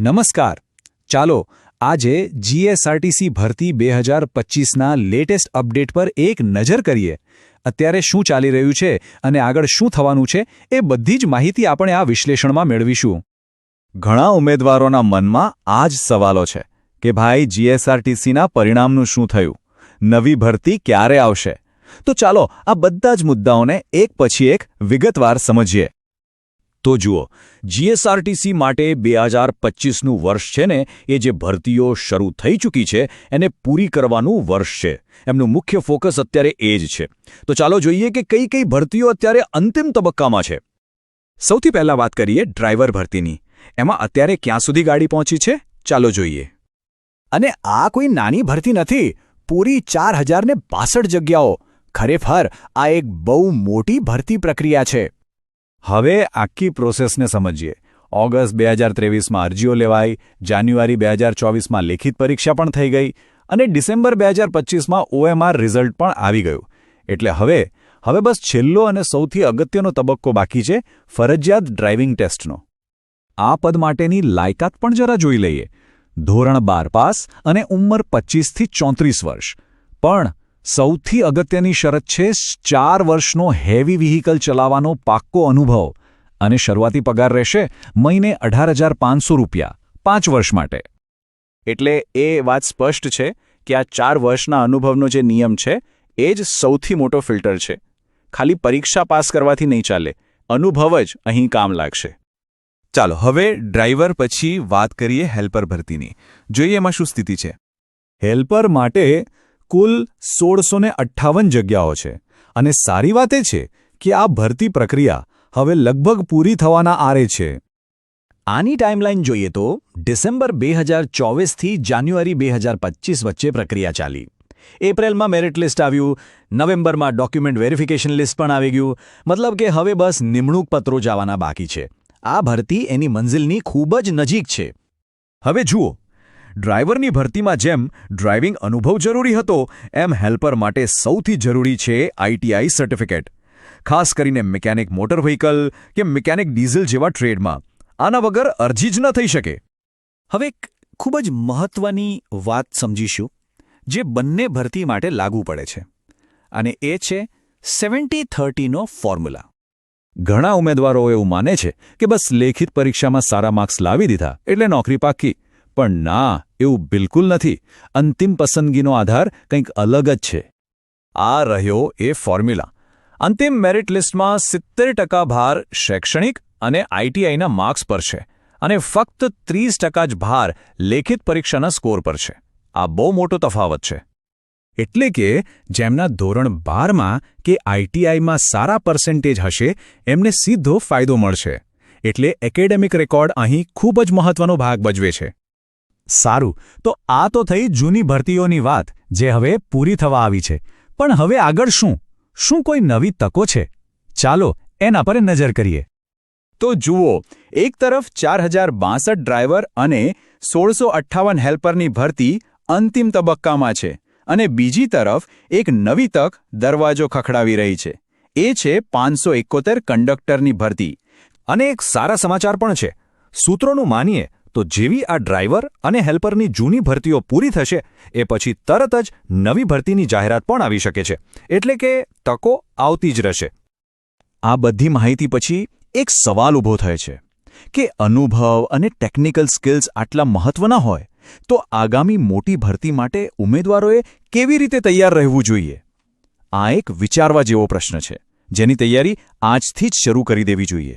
નમસ્કાર. ચાલો, આજે જીએસઆરટીસી ભરતી બે હજાર પચીસના લેટેસ્ટ અપડેટ પર એક નજર કરીએ. અત્યારે શું ચાલી રહ્યું છે અને આગળ શું થવાનું છે એ બધી જ માહિતી આપણે આ વિશ્લેષણમાં મેળવીશું. ઘણા ઉમેદવારોના મનમાં આ જ સવાલો છે કે ભાઈ જીએસઆરટીસીના પરિણામનું શું થયું? નવી ભરતી ક્યારે આવશે? તો ચાલો, આ બધા જ મુદ્દાઓને એક પછી એક વિગતવાર સમજીએ. તો જુઓ જીએસઆરટીસી માટે બે હજાર પચીસનું વર્ષ છે ને, એ જે ભરતીઓ શરૂ થઈ ચૂકી છે, એને પૂરી કરવાનું વર્ષ છે. એમનું મુખ્ય ફોકસ અત્યારે એ જ છે. તો ચાલો જોઈએ કે કઈ કઈ ભરતીઓ અત્યારે અંતિમ તબક્કામાં છે. સૌથી પહેલા વાત કરીએ ડ્રાઈવર ભરતીની. એમાં અત્યારે ક્યાં સુધી ગાડી પહોંચી છે? ચાલો જોઈએ. અને આ કોઈ નાની ભરતી નથી, પૂરી ચાર હજારને બાસઠ જગ્યાઓ. ખરેખર, આ એક બહુ મોટી ભરતી પ્રક્રિયા છે. હવે આખી પ્રોસેસને સમજીએ. ઓગસ્ટ બે હજાર ત્રેવીસમાં અરજીઓ લેવાઈ, જાન્યુઆરી બે હજાર ચોવીસમાં લેખિત પરીક્ષા પણ થઈ ગઈ અને ડિસેમ્બર બે હજાર પચીસમાં ઓએમઆર રિઝલ્ટ પણ આવી ગયું. એટલે હવે હવે બસ છેલ્લો અને સૌથી અગત્યનો તબક્કો બાકી છે, ફરજિયાત ડ્રાઇવિંગ ટેસ્ટનો. આ પદ માટેની લાયકાત પણ જરા જોઈ લઈએ. ધોરણ બાર પાસ અને ઉંમર પચીસથી ચોત્રીસ વર્ષ. પણ સૌથી અગત્યની શરત છે ચાર વર્ષનો હેવી વ્હીકલ ચલાવવાનો પાક્કો અનુભવ. અને શરૂઆતી પગાર રહેશે મહિને અઢાર હજાર પાંચસો રૂપિયા, પાંચ વર્ષ માટે. એટલે એ વાત સ્પષ્ટ છે કે આ ચાર વર્ષના અનુભવનો જે નિયમ છે, એ જ સૌથી મોટો ફિલ્ટર છે. ખાલી પરીક્ષા પાસ કરવાથી નહીં ચાલે, અનુભવ જ અહીં કામ લાગશે. ચાલો, હવે ડ્રાઈવર પછી વાત કરીએ હેલ્પર ભરતીની. જોઈએ એમાં શું સ્થિતિ છે. હેલ્પર માટે કુલ સોળસો અઠ્ઠાવન જગ્યાઓ છે. અને સારી વાત એ છે કે આ ભરતી પ્રક્રિયા હવે લગભગ પૂરી થવાના આરે છે. આની ટાઈમલાઈન જોઈએ તો ડિસેમ્બર બે હજાર ચોવીસથી જાન્યુઆરી બે હજાર પચીસ વચ્ચે પ્રક્રિયા ચાલી. એપ્રિલમાં મેરિટ લિસ્ટ આવ્યું, નવેમ્બરમાં ડોક્યુમેન્ટ વેરિફિકેશન લિસ્ટ પણ આવી ગયું. મતલબ કે હવે બસ નિમણૂક પત્રો જવાના બાકી છે. આ ભરતી એની મંઝિલની ખૂબ જ નજીક છે. હવે જુઓ ડ્રાઈવરની ભરતીમાં જેમ ડ્રાઇવિંગ અનુભવ જરૂરી હતો, એમ હેલ્પર માટે સૌથી જરૂરી છે આઈટીઆઈ સર્ટિફિકેટ. ખાસ કરીને મિકેનિક મોટર વ્હીકલ કે મિકેનિક ડીઝલ જેવા ટ્રેડમાં. આના વગર અરજી જ ન થઈ શકે. હવે એક ખૂબ જ મહત્વની વાત સમજીશું, જે બંને ભરતી માટે લાગુ પડે છે. અને એ છે સેવન્ટી થર્ટીનો ફોર્મ્યુલા. ઘણા ઉમેદવારો એવું માને છે કે બસ લેખિત પરીક્ષામાં સારા માર્ક્સ લાવી દીધા, એટલે નોકરી પાકી પણ ના, એવું બિલકુલ નથી. અંતિમ પસંદગીનો આધાર કંઈક અલગ જ છે. આ રહ્યો એ ફોર્મ્યુલા. અંતિમ મેરિટ લિસ્ટમાં સિત્તેર ટકા ભાર શૈક્ષણિક અને આઈટીઆઈના માર્ક્સ પર છે અને ફક્ત ત્રીસ ટકા જ ભાર લેખિત પરીક્ષાના સ્કોર પર છે. આ બહુ મોટો તફાવત છે. એટલે કે જેમના ધોરણ બારમાં કે આઈટીઆઈમાં સારા પર્સન્ટેજ હશે, એમને સીધો ફાયદો મળશે. એટલે એકેડેમિક રેકોર્ડ અહીં ખૂબ જ મહત્વનો ભાગ ભજવે છે. સારું. તો આ તો થઈ જૂની ભરતીઓની વાત, જે હવે પૂરી થવા આવી છે. પણ હવે આગળ શું? શું કોઈ નવી તકો છે? ચાલો, એના પર નજર કરીએ. તો જુઓ, એક તરફ ચાર હજાર બાસઠ ડ્રાઈવર અને સોળસો અઠ્ઠાવન હેલ્પરની ભરતી અંતિમ તબક્કામાં છે અને બીજી તરફ એક નવી તક દરવાજો ખખડાવી રહી છે. એ છે પાંચસો એકોતેર કંડક્ટરની ભરતી. અને એક સારા સમાચાર પણ છે. સૂત્રોનું માનીએ તો જેવી આ ડ્રાઈવર અને હેલ્પરની જૂની ભરતીઓ પૂરી થશે, એ પછી તરત જ નવી ભરતીની જાહેરાત પણ આવી શકે છે. એટલે કે તકો આવતી જ રહેશે. આ બધી માહિતી પછી એક સવાલ ઊભો થાય છે કે અનુભવ અને ટેકનિકલ સ્કિલ્સ આટલા મહત્વના હોય, તો આગામી મોટી ભરતી માટે ઉમેદવારોએ કેવી રીતે તૈયાર રહેવું જોઈએ? આ એક વિચારવા જેવો પ્રશ્ન છે, જેની તૈયારી આજથી જ શરૂ કરી દેવી જોઈએ.